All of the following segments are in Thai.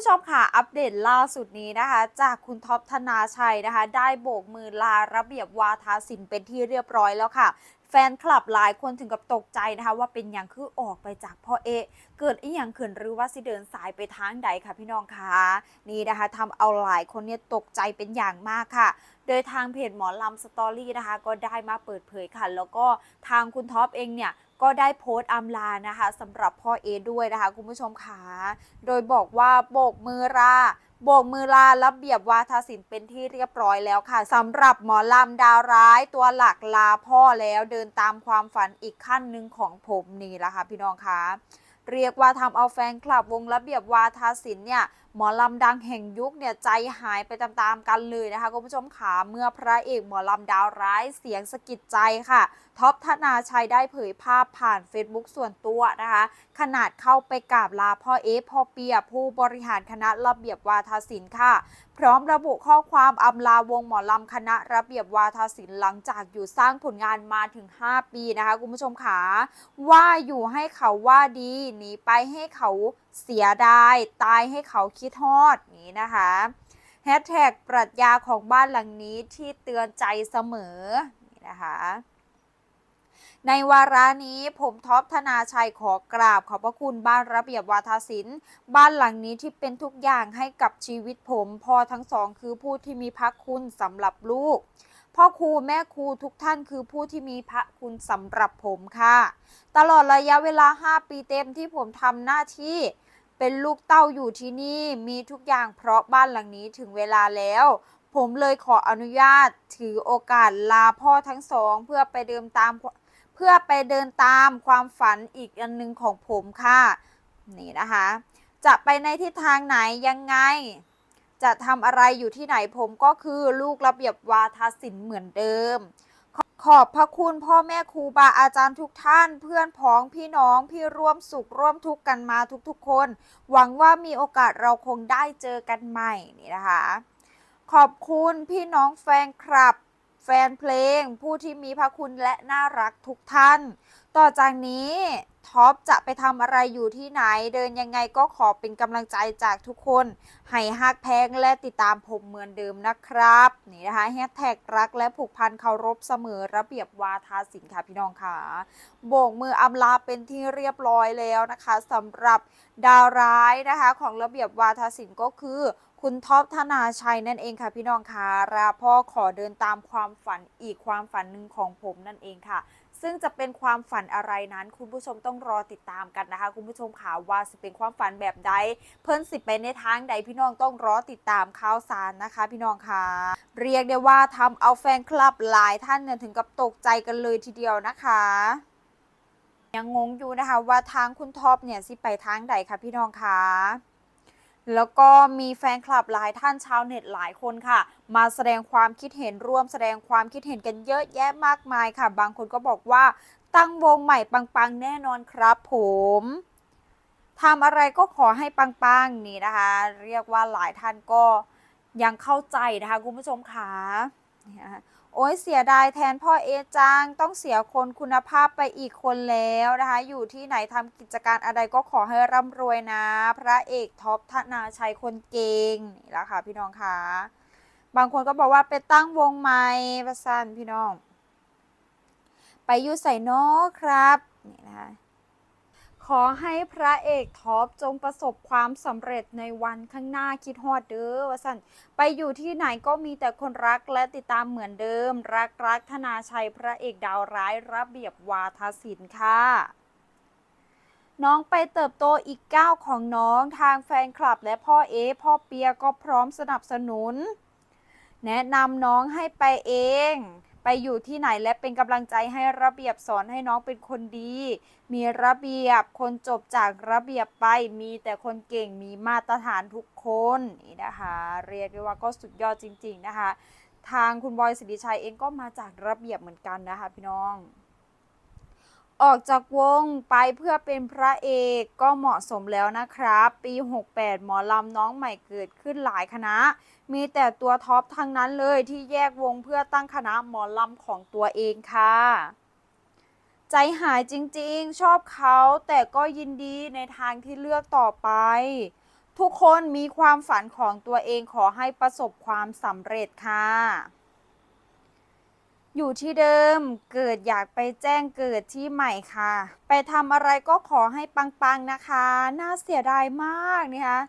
ผู้ชมค่ะ อัปเดตล่าสุดนี้นะคะ จากคุณท็อปธนาชัยนะคะ ได้โบกมือลาระเบียบวาทศิลป์เป็นที่เรียบร้อยแล้วค่ะแฟนคลับหลายคนถึงกับตกใจนะคะ ว่าเป็นอย่างคือออกไปจากพ่อเอ เกิดอีหยังขึ้นหรือว่าสิเดินสายไปทางใดค่ะพี่น้องคะนี่นะคะทำเอาหลายคนเนี่ยตกใจเป็นอย่างมากค่ะ โดยทางเพจหมอลำสตอรี่นะคะ ก็ได้มาเปิดเผยค่ะ แล้วก็ทางคุณท็อปเองเนี่ย ก็ได้โพสต์อำลานะคะสำหรับพ่อเอด้วยนะคะ คุณผู้ชมค่ะโดยบอกว่าโบกมือลาโบกมือลาระเบียบวาทศิลป์เป็นที่เรียบร้อยแล้วค่ะสำหรับหมอลำดาวร้ายตัวหลักลาพ่อแล้วเดินตามความฝันอีกขั้นหนึ่งของผมนี่แหละค่ะพี่น้องคะเรียกว่าทำเอาแฟนคลับวงระเบียบวาทศิลป์เนี่ยหมอลำดังแห่งยุคเนี่ยใจหายไปตามๆกันเลยนะคะคุณผู้ชมขาเมื่อพระเอกหมอลำดาวร้ายเสียงสะกิดใจค่ะท็อปธนาชัยได้เผยภาพผ่าน Facebook ส่วนตัวนะคะ ขนาดเข้าไปกราบลาพ่อเอฟพ่อเปีย ผู้บริหารคณะระเบียบวาทศิลป์ค่ะ พร้อมระบุข้อความอำลาวงหมอลำคณะระเบียบวาทศิลป์หลังจากอยู่สร้างผลงานมาถึง 5 ปีนะคะคุณผู้ชมขาว่าอยู่ให้เขาว่าดีหนีไปให้เขาเสียดายตายให้เขาคิดฮอดนี้นะคะแฮชแท็กปรัชญาของบ้านหลังนี้ที่เตือนใจเสมอนี่นะคะในวาระนี้ผมท็อปธนาชัยขอกราบขอบพระคุณบ้านระเบียบวาทศิลป์ บ้านหลังนี้ที่เป็นทุกอย่างให้กับชีวิตผม พอทั้งสองคือผู้ที่มีพระคุณสำหรับลูก พ่อครูแม่ครูทุกท่านคือผู้ที่มีพระคุณสำหรับผมค่ะ ตลอดระยะเวลา 5 ปีเต็มที่ผมทำหน้าที่เป็นลูกเต้าอยู่ที่นี่มีทุกอย่างเพราะบ้านหลังนี้ถึงเวลาแล้ว ผมเลยขออนุญาตถือโอกาสลาพ่อทั้งสอง เพื่อไปเดินตามเพื่อไปเดินตามความฝันอีกอันหนึงของผมค่ะ นี่นะคะ จะไปในทิศทางไหนยังไง จะทำอะไรอยู่ที่ไหนผมก็คือลูกระเบียบวาทศิลป์เหมือนเดิมขอขอบพระคุณพ่อแม่ครูบาอาจารย์ทุกท่าน เพื่อนพ้องพี่น้องพี่ร่วมสุขร่วมทุกข์กันมาทุกๆคน หวังว่ามีโอกาสเราคงได้เจอกันใหม่นี่นะคะ ขอบคุณพี่น้องแฟนคลับ แฟนเพลง ผู้ที่มีพระคุณและน่ารักทุกท่าน ต่อจากนี้ท็อปจะไปทำอะไรอยู่ที่ไหนเดินยังไงก็ขอเป็นกำลังใจจากทุกคน ให้ฮักแพงและติดตามผมเหมือนเดิมนะครับ นี่นะคะแฮชแท็กรักและผูกพันเคารพเสมอระเบียบวาทศิลป์ค่ะพี่น้องค่ะ โบกมืออำลาเป็นที่เรียบร้อยแล้วนะคะสำหรับดาวร้ายนะคะ ของระเบียบวาทศิลป์ก็คือคุณท็อปธนาชัยนั่นเองค่ะพี่น้องค่ะราพ่อขอเดินตามความฝันอีกความฝันหนึ่งของผมนั่นเองค่ะ ซึ่งจะเป็นความฝันอะไรนั้น คุณผู้ชมต้องรอติดตามกันนะคะ คุณผู้ชมค่ะว่าจะเป็นความฝันแบบใด เพิ่นสิไปในทางใดพี่น้องต้องรอติดตามข่าวสารนะคะ พี่น้องค่ะ เรียกได้ว่าทำเอาแฟนคลับหลายท่านเนี่ยถึงกับตกใจกันเลยทีเดียวนะคะยังงงอยู่นะคะว่าทางคุณท็อปเนี่ยสิไปทางใดคะพี่น้องคะ แล้วก็มีแฟนคลับหลายท่านชาวเน็ตหลายคนค่ะ มาแสดงความคิดเห็นร่วมแสดงความคิดเห็นกันเยอะแยะมากมายค่ะ บางคนก็บอกว่าตั้งวงใหม่ปังๆ แน่นอนครับผมทำอะไรก็ขอให้ปังๆนี่นะคะ เรียกว่าหลายท่านก็ยังเข้าใจนะคะคุณผู้ชมค่ะเนี่ยนะคะ โอ้ยเสียดายแทนพ่อเอจังต้องเสียคนคุณภาพไปอีกคนแล้วนะคะ อยู่ที่ไหนทำกิจการอะไรก็ขอให้ร่ำรวยนะ พระเอกท็อปธนาชัยคนเก่งนี่แหละค่ะพี่น้องคะบางคนก็บอกว่าไปตั้งวงใหม่ประสันพี่น้อง ไปอยู่ใส่นอครับนี่นะคะ ขอให้พระเอกท็อปจงประสบความสำเร็จในวันข้างหน้าคิดฮอดเด้อวสันไปอยู่ที่ไหนก็มีแต่คนรักและติดตามเหมือนเดิม รักรักธนาชัยพระเอกดาวร้ายระเบียบวาทศิลป์ค่ะน้องไปเติบโตอีกก้าวของน้องทางแฟนคลับและพ่อเอ พ่อเปียก็พร้อมสนับสนุน แนะนำน้องให้ไปเอง ไปอยู่ที่ไหนและเป็นกำลังใจให้ระเบียบสอนให้น้องเป็นคนดี มีระเบียบคนจบจากระเบียบไป มีแต่คนเก่งมีมาตรฐานทุกคนนี่นะคะ เรียกได้ว่าก็สุดยอดจริง ๆนะคะ ทางคุณบอยสิริชัยเองก็มาจากระเบียบเหมือนกันนะคะ พี่น้อง ออกจากวงไปเพื่อเป็นพระเอกก็เหมาะสมแล้วนะครับ ปี 68 หมอลำน้องใหม่เกิดขึ้นหลายคณะ มีแต่ตัวท็อปทั้งนั้นเลยที่แยกวงเพื่อตั้งคณะหมอลำของตัวเองค่ะ ใจหายจริงๆ ชอบเขาแต่ก็ยินดีในทางที่เลือกต่อไป ทุกคนมีความฝันของตัวเองขอให้ประสบความสำเร็จค่ะ อยู่ที่เดิมเกิดอยากไปแจ้งเกิดที่ใหม่ค่ะ ไปทำอะไรก็ขอให้ปังๆนะคะ น่าเสียดายมากนะคะ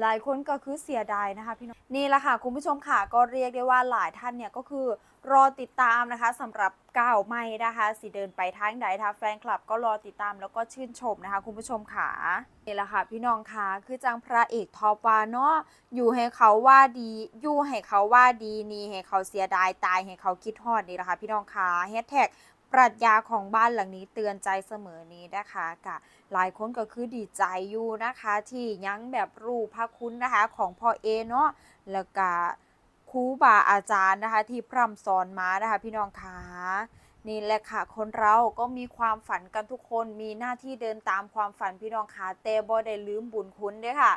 หลายคนก็คือเสียดายนะคะพี่น้องนี่แหละค่ะคุณผู้ชมค่ะก็เรียกได้ว่าหลายท่านเนี่ยก็คือรอติดตามนะคะสำหรับก้าวไม่นะคะสิเดินไปทางไหนนะคะแฟนคลับก็รอติดตามแล้วก็ชื่นชมนะคะ คุณผู้ชมค่ะนี่แหละค่ะพี่น้องค่ะคือจังพระเอกทอปาเนาะอยู่ให้เขาว่าดีอยู่ให้เขาว่าดีนี่ให้เขาเสียดายตายให้เขาคิดฮอดนี่แหละค่ะพี่น้องค่ะแฮชแท็ก ปรัชญาของบ้านหลังนี้เตือนใจเสมอนี้นะคะกะหลายคนก็คือดีใจอยู่นะคะ ที่ยังแบบรูปพระคุณนะคะของพ่อเอเนาะแล้วก็ครูบาอาจารย์นะคะ ที่พร่ำสอนมานะคะ พี่น้องคะ นี่แหละค่ะ คนเราก็มีความฝันกันทุกคนมีหน้าที่เดินตามความฝันพี่น้องคะแต่บ่ได้ลืมบุญคุณด้อค่ะ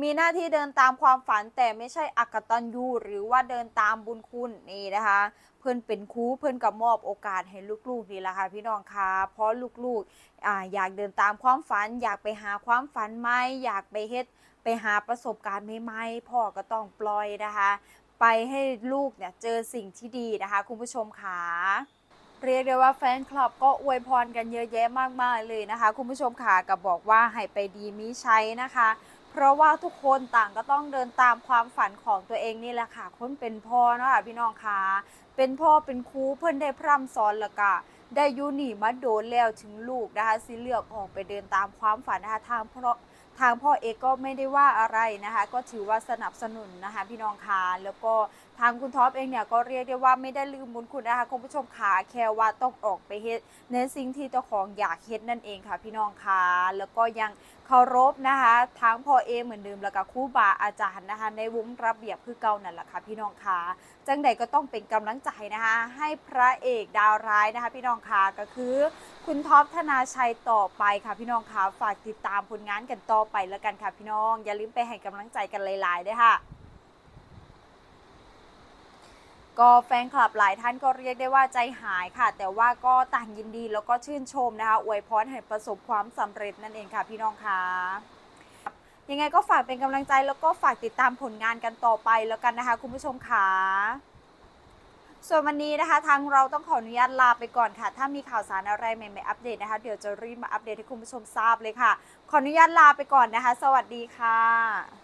มีหน้าที่เดินตามความฝันแต่ไม่ใช่อักตันยูหรือว่าเดินตามบุญคุณนี่นะคะ เพื่อนเป็นครูเพื่อนกับมอบโอกาสให้ลูกๆนี่แหละค่ะพี่น้องคะเพราะลูกๆออยากเดินตามความฝัน อยากไปหาความฝันใหม่อยากไปเฮ็ดไปหาประสบการณ์ใหม่ๆพ่อก็ต้องปล่อยนะคะ ไปให้ลูกเนี่ยเจอสิ่งที่ดีนะคะ คุณผู้ชมค่ะ เรียกได้ว่าแฟนคลับก็อวยพรกันเยอะแยะมากๆเลยนะคะ คุณผู้ชมค่ะกับบอกว่าให้ไปดีมีใช้นะคะ เพราะว่าทุกคนต่างก็ต้องเดินตามความฝันของตัวเองนี่แหละค่ะคนเป็นพ่อเนาะค่ะพี่น้องค่ะเป็นพ่อเป็นครูเพื่อนได้พร่ำสอนล้วก็ได้ยูนี่มาโดนแล้วถึงลูกนะคะสิเลือกออกไปเดินตามความฝันนะคะทางเพราะทางพ่อเอกก็ไม่ได้ว่าอะไรนะคะ ก็ถือว่าสนับสนุนนะคะ พี่น้องคะแล้วก็ทางคุณท็อปเองเนี่ยก็เรียกได้ว่าไม่ได้ลืมบุญคุณนะคะคุณผู้ชมขาแค่ว่าต้องออกไปเฮ็ดในสิ่งที่เจ้าของอยากเฮ็ดนั่นเองค่ะ พี่น้องคะแล้วก็ยังเคารพนะคะทั้งพ่อเอเหมือนเดิมแล้วก็ครูบาอาจารย์นะคะ ในวงระเบียบคือเก่านั่นแหละค่ะพี่น้องคะจังใดก็ต้องเป็นกำลังใจนะคะ ให้พระเอกดาวร้ายนะคะ พี่น้องคะก็คือคุณท็อปธนาชัยต่อไปค่ะ พี่น้องคะฝากติดตามผลงานกันต่อไปแล้วกันค่ะพี่น้อง อย่าลืมไปให้กำลังใจกันหลายๆด้วยค่ะ ก็แฟนคลับหลายท่านก็เรียกได้ว่าใจหายค่ะ แต่ว่าก็ต่างยินดีแล้วก็ชื่นชมนะคะอวยพรให้ประสบความสำเร็จนั่นเองค่ะพี่น้องคะยังไงก็ฝากเป็นกำลังใจแล้วก็ฝากติดตามผลงานกันต่อไปแล้วกันนะคะ คุณผู้ชมค่ะส่วนวันนี้นะคะ ทางเราต้องขออนุญาตลาไปก่อนค่ะ ถ้ามีข่าวสารอะไรใหม่ๆอัปเดตนะคะเดี๋ยวจะรีบมาอัปเดตให้คุณผู้ชมทราบเลยค่ะ ขออนุญาตลาไปก่อนนะคะ สวัสดีค่ะ